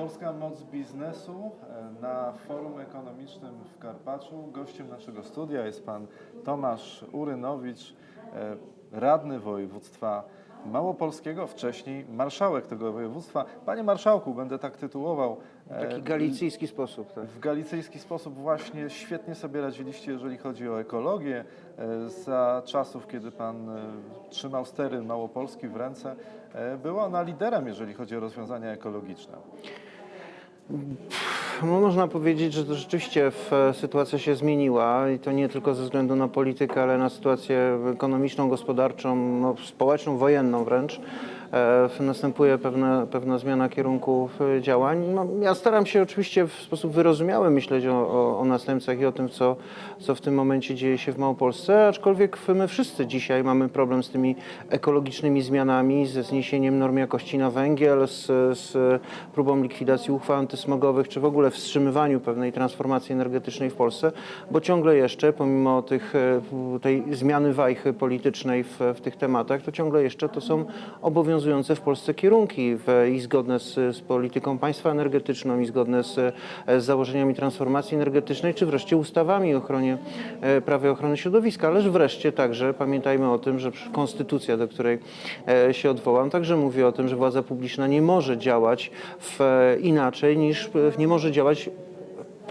Polska Moc Biznesu e, na Forum Ekonomicznym w Karpaczu. Gościem naszego studia jest pan Tomasz Urynowicz, e, radny województwa małopolskiego, wcześniej marszałek tego województwa. Panie marszałku, będę tak tytułował. e, Taki galicyjski sposób. Tak. w galicyjski sposób właśnie świetnie sobie radziliście, jeżeli chodzi o ekologię. E, Za czasów, kiedy pan e, trzymał stery Małopolski w ręce, była ona liderem, jeżeli chodzi o rozwiązania ekologiczne. No, można powiedzieć, że to rzeczywiście w, e, sytuacja się zmieniła i to nie tylko ze względu na politykę, ale na sytuację ekonomiczną, gospodarczą, no, społeczną, wojenną wręcz. E, następuje pewna, pewna zmiana kierunku e, działań. No, ja staram się oczywiście w sposób wyrozumiały myśleć o, o, o następcach i o tym, co, co w tym momencie dzieje się w Małopolsce, aczkolwiek my wszyscy dzisiaj mamy problem z tymi ekologicznymi zmianami, ze zniesieniem norm jakości na węgiel, z, z próbą likwidacji uchwał antysmogowych, czy w ogóle wstrzymywaniu pewnej transformacji energetycznej w Polsce, bo ciągle jeszcze, pomimo tych, e, tej zmiany wajchy politycznej w, w tych tematach, to ciągle jeszcze to są obowiązujące w Polsce kierunki w, i zgodne z, z polityką państwa energetyczną, i zgodne z, z założeniami transformacji energetycznej, czy wreszcie ustawami o ochronie, e, prawie ochrony środowiska, ależ wreszcie także pamiętajmy o tym, że konstytucja, do której e, się odwołam, także mówi o tym, że władza publiczna nie może działać w, e, inaczej niż nie może działać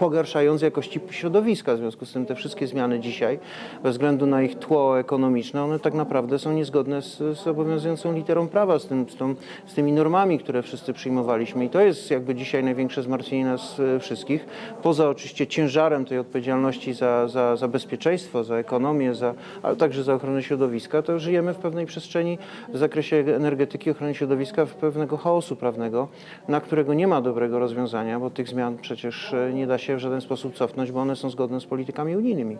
pogarszając jakości środowiska. W związku z tym te wszystkie zmiany dzisiaj, bez względu na ich tło ekonomiczne, one tak naprawdę są niezgodne z, z obowiązującą literą prawa, z, tym, z, tą, z tymi normami, które wszyscy przyjmowaliśmy. I to jest jakby dzisiaj największe zmartwienie nas e, wszystkich. Poza oczywiście ciężarem tej odpowiedzialności za, za, za bezpieczeństwo, za ekonomię, za, ale także za ochronę środowiska, to żyjemy w pewnej przestrzeni w zakresie energetyki, ochrony środowiska, w pewnego chaosu prawnego, na którego nie ma dobrego rozwiązania, bo tych zmian przecież e, nie da się w żaden sposób cofnąć, bo one są zgodne z politykami unijnymi.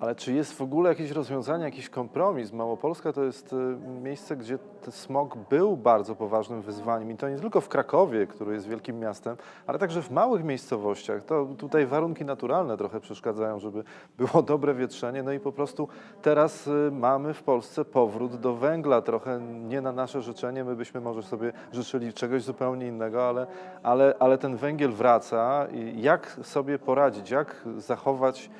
Ale czy jest w ogóle jakieś rozwiązanie, jakiś kompromis? Małopolska to jest e, miejsce, gdzie smog był bardzo poważnym wyzwaniem i to nie tylko w Krakowie, który jest wielkim miastem, ale także w małych miejscowościach. To tutaj warunki naturalne trochę przeszkadzają, żeby było dobre wietrzenie. No i po prostu teraz e, mamy w Polsce powrót do węgla, trochę nie na nasze życzenie. My byśmy może sobie życzyli czegoś zupełnie innego, ale, ale, ale ten węgiel wraca. I jak sobie poradzić, jak zachować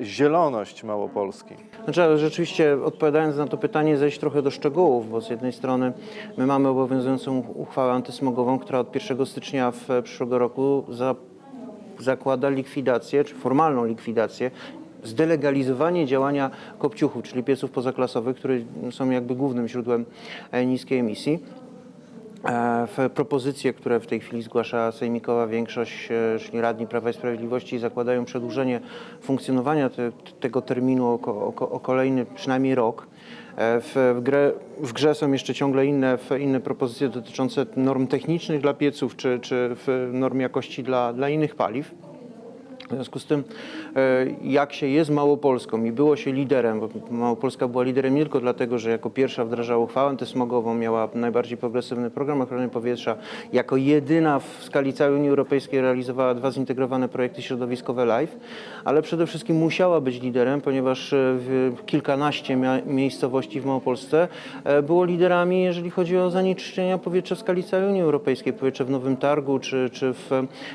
zieloność Małopolski? Znaczy, rzeczywiście odpowiadając na to pytanie, zejść trochę do szczegółów, bo z jednej strony my mamy obowiązującą uchwałę antysmogową, która od 1 stycznia w przyszłego roku za, zakłada likwidację, czy formalną likwidację zdelegalizowanie działania kopciuchów, czyli pieców pozaklasowych, które są jakby głównym źródłem e, niskiej emisji. W propozycje, które w tej chwili zgłasza sejmikowa większość, e, czyli radni Prawa i Sprawiedliwości, zakładają przedłużenie funkcjonowania te, tego terminu o, o, o kolejny przynajmniej rok. E, W, w, grę, w grze są jeszcze ciągle inne, inne propozycje dotyczące norm technicznych dla pieców, czy, czy norm jakości dla, dla innych paliw. W związku z tym, e, jak się jest Małopolską i było się liderem, bo Małopolska była liderem nie tylko dlatego, że jako pierwsza wdrażała uchwałę antysmogową, miała najbardziej progresywny program ochrony powietrza, jako jedyna w skali całej Unii Europejskiej realizowała dwa zintegrowane projekty środowiskowe LIFE, ale przede wszystkim musiała być liderem, ponieważ e, kilkanaście miejscowości w Małopolsce e, było liderami, jeżeli chodzi o zanieczyszczenia powietrza w skali całej Unii Europejskiej. Powietrze w Nowym Targu czy, czy w,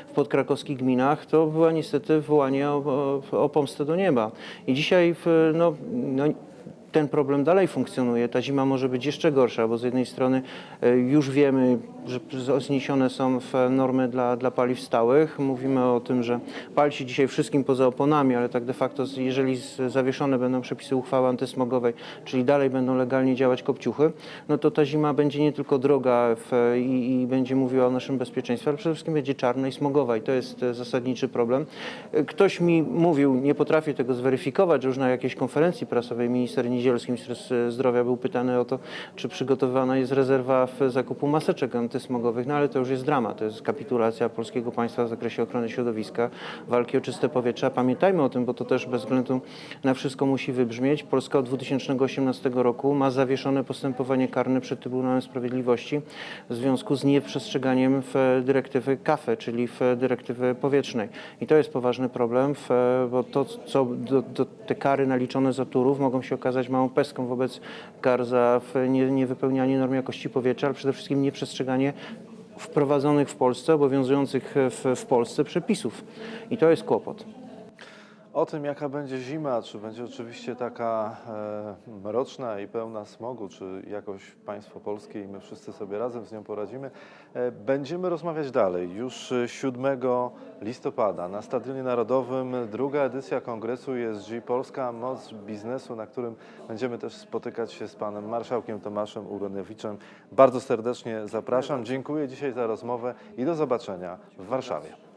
w podkrakowskich gminach to była niestety wołanie o, o, pomstę do nieba. I dzisiaj no, no, ten problem dalej funkcjonuje. Ta zima może być jeszcze gorsza, bo z jednej strony e, już wiemy, że zniesione są normy dla, dla paliw stałych. Mówimy o tym, że pali się dzisiaj wszystkim poza oponami, ale tak de facto, jeżeli zawieszone będą przepisy uchwały antysmogowej, czyli dalej będą legalnie działać kopciuchy, no to ta zima będzie nie tylko droga w, i, i będzie mówiła o naszym bezpieczeństwie, ale przede wszystkim będzie czarna i smogowa i to jest e, zasadniczy problem. E, Ktoś mi mówił, nie potrafię tego zweryfikować, że już na jakiejś konferencji prasowej minister Niedzielski, minister zdrowia był pytany o to, czy przygotowywana jest rezerwa w zakupu maseczek antysmogowych, no ale to już jest drama, to jest kapitulacja polskiego państwa w zakresie ochrony środowiska, walki o czyste powietrze. Pamiętajmy o tym, bo to też bez względu na wszystko musi wybrzmieć. Polska od 2018 roku ma zawieszone postępowanie karne przed Trybunałem Sprawiedliwości w związku z nieprzestrzeganiem w dyrektywy KAFE, czyli w dyrektywy powietrznej. I to jest poważny problem, bo to, co do, do, te kary naliczone za turów mogą się okazać małą pestką wobec kar za niewypełnianie norm jakości powietrza, ale przede wszystkim nieprzestrzeganie wprowadzonych w Polsce, obowiązujących w, w Polsce przepisów. I to jest kłopot. O tym, jaka będzie zima, czy będzie oczywiście taka e, mroczna i pełna smogu, czy jakoś państwo polskie i my wszyscy sobie razem z nią poradzimy, e, będziemy rozmawiać dalej. Już e, 7 listopada na Stadionie Narodowym druga edycja kongresu ESG Polska Moc Biznesu, na którym będziemy też spotykać się z panem marszałkiem Tomaszem Uronewiczem. Bardzo serdecznie zapraszam. Dziękuję dzisiaj za rozmowę i do zobaczenia w Warszawie.